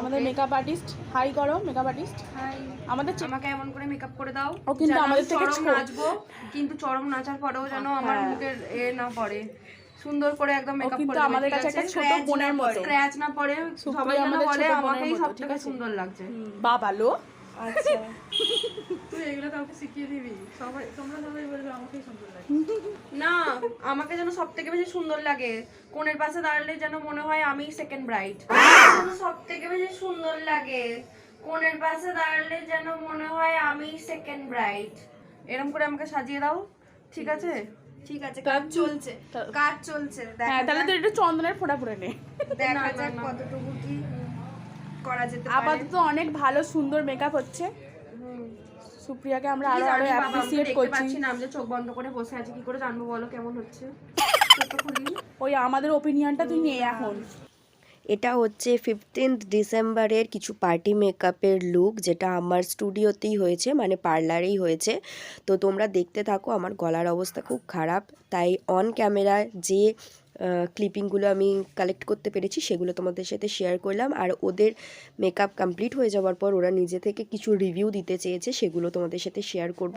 আমাদের makeup artist hi করো makeup artist hi আমাদের আমাকে এমন করে মেকআপ করে দাও। ও কিন্তু আমাদের থেকে চরম নাচবো কিন্তু চরম নাচার পরেও যেন আমার হ্যাঁ। মুখের এ না পড়ে। সুন্দর করে একদম মেকআপ করে আমাদের কাছে একটা ছোট বোনের মতো। স্ক্র্যাচ না পড়ে সবাই যেন বলে আমাকেই সবথেকে সব থেকে সুন্দর লাগছে। বাবা লো আচ্ছা। তুই এগুলো কাউকে শিখিয়ে দিবি? সবাই তোমরা সবাই বলবে আমাকেই সুন্দর লাগে। না আমাকে যেন সব থেকে বেশি সুন্দর লাগে। কোণের পাশে দাঁড়ালে যেন মনে হয় আমি সেকেন্ড ব্রাইট সব থেকে বেশি সুন্দর লাগে। কোণের পাশে দাঁড়ালে যেন মনে হয় আমি সেকেন্ড ব্রাইট এরকম করে আমাকে সাজিয়ে দাও ঠিক আছে? ঠিক আছে কাজ চলছে। কাজ চলছে হ্যাঁ তাহলে তো একটু চন্দনের ফোঁটা পরে নে। দেখা যাক কতটুকু কি করা যেতে পারে। আপাতত অনেক ভালো সুন্দর মেকআপ হচ্ছে। সুপ্রিয়াকে আমরা আরও আরও অ্যাপ্রিসিয়েট দেখতে করছি। পাচ্ছি না চোখ বন্ধ করে বসে আছি কি করে জানব বলো কেমন হচ্ছে? ওই আমাদের ওপিনিয়নটা তুই নে এখন। এটা হচ্ছে ফিফটিন্থ ডিসেম্বরের কিছু পার্টি মেকআপের লুক যেটা আমার স্টুডিওতেই হয়েছে মানে পার্লারেই হয়েছে। তো তোমরা দেখতে থাকো আমার গলার অবস্থা খুব খারাপ। তাই অন ক্যামেরায় যে ক্লিপিংগুলো আমি কালেক্ট করতে পেরেছি সেগুলো তোমাদের সাথে শেয়ার করলাম। আর ওদের মেকআপ কমপ্লিট হয়ে যাওয়ার পর ওরা নিজে থেকে কিছু রিভিউ দিতে চেয়েছে সেগুলো তোমাদের সাথে শেয়ার করব।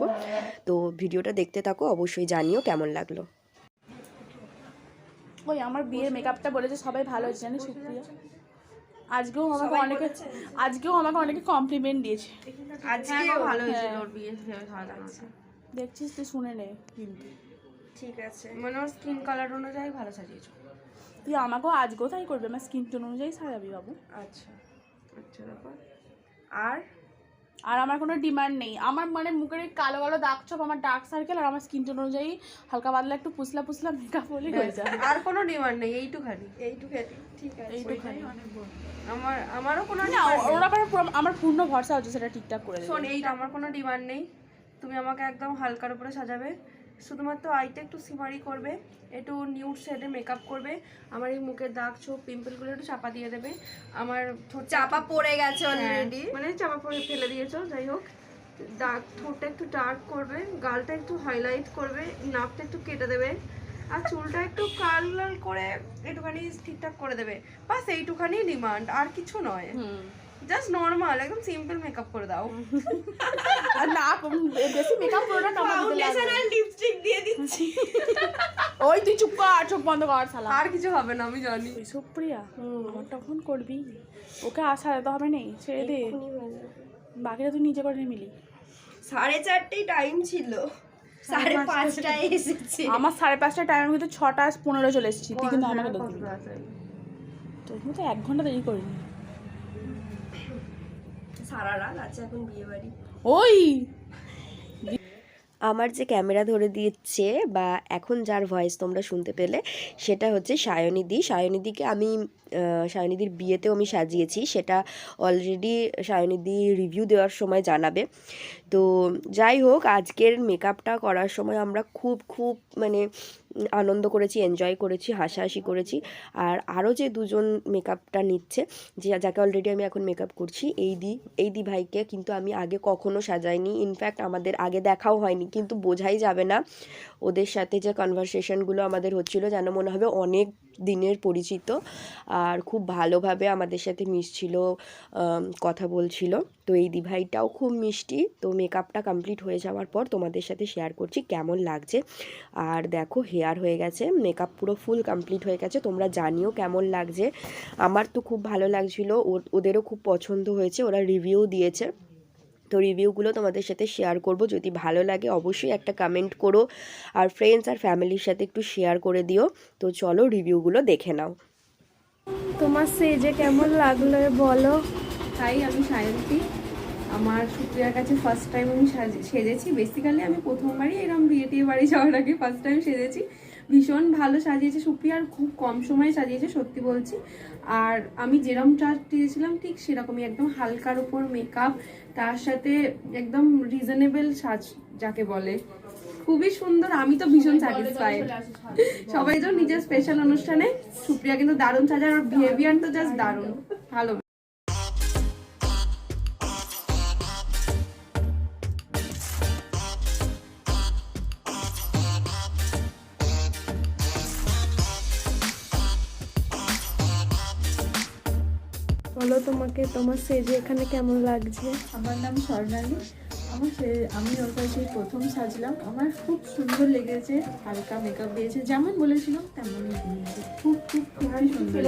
তো ভিডিওটা দেখতে থাকো অবশ্যই জানিও কেমন লাগল। ওই আমার বিয়ের মেকআপটা বলেছে সবাই ভালো হয়েছে জানিস সুপ্রিয়া? আজকেও আমাকে অনেকে আজকেও আমাকে অনেকে কমপ্লিমেন্ট দিয়েছে। আজকে হ্যাঁ, ভালো হয়েছে ওর বিয়ে সাজানোটা দেখছিস তুই শুনে নে কিন্তু। ঠিক আছে। মানে ওর স্কিন কালার অনুযায়ী ভালো সাজিয়েছো। তুই আমাকেও আজকেও তাই করবে আমার স্কিন টোন অনুযায়ী সাজাবি বাবু। আচ্ছা আচ্ছা ব্যাপার। আর? আর আমার কোনো ডিমান্ড নেই। আমার মানে মুখের এই কালো কালো দাগ ছোপ আমার ডার্ক সার্কেল আর আমার স্কিন টোন অনুযায়ী হালকা পাতলা একটু পুসলা পুসলা মেকআপ হলে হয়ে যায় আর কোনো ডিমান্ড নেই এইটুখানি। এইটুখানি ঠিক আছে। এইটুখানি। আমার আমারও কোনো না। ওর ব্যাপারে আমার পূর্ণ ভরসা হচ্ছে সেটা ঠিকঠাক করে দেবে। শোন এইটা আমার কোনো ডিমান্ড নেই। তুমি আমাকে একদম হালকার উপরে সাজাবে। শুধুমাত্র আইটা একটু সিমারি করবে একটু নিউড শেডে মেকআপ করবে আমার এই মুখের দাগ ছোপ পিম্পলগুলো একটু চাপা দিয়ে দেবে আমার চাপা পড়ে গেছে হ্যাঁ, অলরেডি মানে চাপা পরে ফেলে দিয়েছ যাই হোক দাগ ঠোঁটটা একটু ডার্ক করবে গালটা একটু হাইলাইট করবে নাকটা একটু কেটে দেবে আর চুলটা একটু কাল লাল করে একটুখানি ঠিকঠাক করে দেবে বাস এইটুখানি ডিমান্ড আর কিছু নয়। জাস্ট নর্মাল একদম সিম্পল মেকআপ করে দাও আর না বেশি মেকআপ করে না টমা দিতে লাগবে লিপস্টিক দিয়ে দিচ্ছি. ওই তুই চুপ কর চোখ বন্ধ কর শালা আর কিছু হবে না আমি জানি সুপ্রিয়া আমার তখন করবি ওকে আর সাজাতে হবে নেই ছেড়ে দে বাকিটা তুই নিজে করে নিয়ে মিলি সাড়ে চারটেই টাইম ছিল সাড়ে পাঁচটায় এসেছে আমার সাড়ে পাঁচটা টাইমের ভিতরে ছটা পনেরো চলে এসেছি তুই কিন্তু আমাকে তোর মতো এক ঘণ্টা দেরি করিনি সারা রাত আছে এখন বিয়ে বাড়ি। ওই! আমার যে ক্যামেরা ধরে দিচ্ছে বা এখন যার ভয়েস তোমরা শুনতে পেলে সেটা হচ্ছে সায়নিধি সায়নিদিকে আমি সায়নিদির বিয়েতেও আমি সাজিয়েছি। সেটা অলরেডি সায়নিধি রিভিউ দেওয়ার সময় জানাবে। তো যাই হোক আজকের মেকআপটা করার সময় আমরা খুব খুব মানে আনন্দ করেছি এনজয় করেছি, হাসাহাসি করেছি। আর আরও যে দুজন মেকআপটা নিচ্ছে, যে যাকে অলরেডি আমি এখন মেকআপ করছি, এই দি এই দি ভাইকে কিন্তু আমি আগে কখনো সাজাইনি। ইনফ্যাক্ট আমাদের আগে দেখাও হয়নি, কিন্তু বোঝাই যাবে না। ওদের সাথে যে কনভারসেশনগুলো আমাদের হচ্ছিল, যেন মনে হবে অনেক দিনের পরিচিত। আর খুব ভালোভাবে আমাদের সাথে মিশছিল কথা বলছিল। তো এই দিভাইটাও খুব মিষ্টি। তো মেকআপটা কমপ্লিট হয়ে যাওয়ার পর তোমাদের সাথে শেয়ার করছি কেমন লাগছে। আর দেখো হেয়ার হয়ে গেছে মেকআপ পুরো ফুল কমপ্লিট হয়ে গেছে। তোমরা জানিও কেমন লাগছে। আমার তো খুব ভালো লাগছিল। ওদেরও খুব পছন্দ হয়েছে, ওরা রিভিউ দিয়েছে। তো রিভিউগুলো তোমাদের সাথে শেয়ার করব। যদি ভালো লাগে অবশ্যই একটা কমেন্ট করো। আর ফ্রেন্ডস আর ফ্যামিলির সাথে একটু শেয়ার করে দিও। তো চলো রিভিউগুলো দেখে নাও। তোমার সেজে কেমন লাগল বলো? তাই আমি সায়ন্তী। আমার সুপ্রিয়ার কাছে ফার্স্ট টাইম আমি সাজে- সেজেছি। বেসিক্যালি আমি প্রথমবারই এরকম বিয়ে বাড়ি যাওয়ার আগে ফার্স্ট টাইম সেজেছি। ভীষণ ভালো সাজিয়েছে। সুপ্রিয়া আর খুব কম সময়ে সাজিয়েছে সত্যি বলছি। আর আমি যেরকম চার্জ দিয়েছিলাম ঠিক সেরকমই একদম হালকার উপর মেকআপ তার সাথে একদম রিজনেবল সাজ যাকে বলে। খুবই সুন্দর আমি তো ভীষণ স্যাটিসফাইড সবাই তো নিজের স্পেশাল অনুষ্ঠানে সুপ্রিয়া কিন্তু দারুণ সাজার আর বিহেভিয়ার তো জাস্ট দারুণ। ভালো বলো তোমাকে তোমার সেজে এখানে কেমন লাগছে? আমার নাম স্বর্ণালী। আমার সে আমি ওর কাছে প্রথম সাজলাম আমার খুব সুন্দর লেগেছে হালকা মেকআপ দিয়েছে যেমন বলেছিলাম তেমনই দিয়েছে। খুব খুব খুবই সুন্দর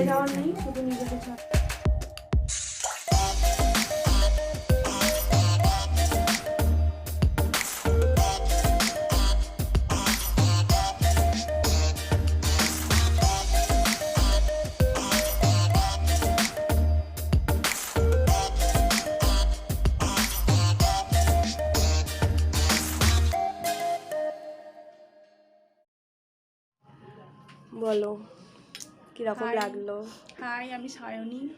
বলো কীরকম. লাগল? হাই আমি সায়নী।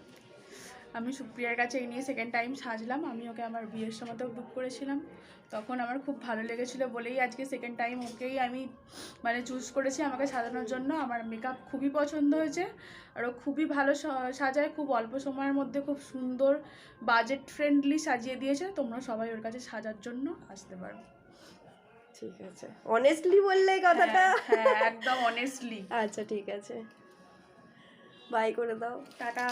আমি সুপ্রিয়ার কাছে এই নিয়ে সেকেন্ড টাইম সাজলাম। আমি ওকে আমার বিয়ের সময়তেও বুক করেছিলাম। তখন আমার খুব ভালো লেগেছিলো বলেই আজকে সেকেন্ড টাইম ওকেই আমি মানে চুজ করেছি আমাকে সাজানোর জন্য। আমার মেকআপ খুবই পছন্দ হয়েছে আর ও খুবই ভালো সাজায় খুব অল্প সময়ের মধ্যে খুব সুন্দর বাজেট ফ্রেন্ডলি সাজিয়ে দিয়েছে। তোমরা সবাই ওর কাছে সাজার জন্য আসতে পারো। ঠিক আছে। অনেস্টলি বললে কথাটা হ্যাঁ হ্যাঁ, একদম অনেস্টলি আচ্ছা ঠিক আছে। বাই করে দাও। টাটা।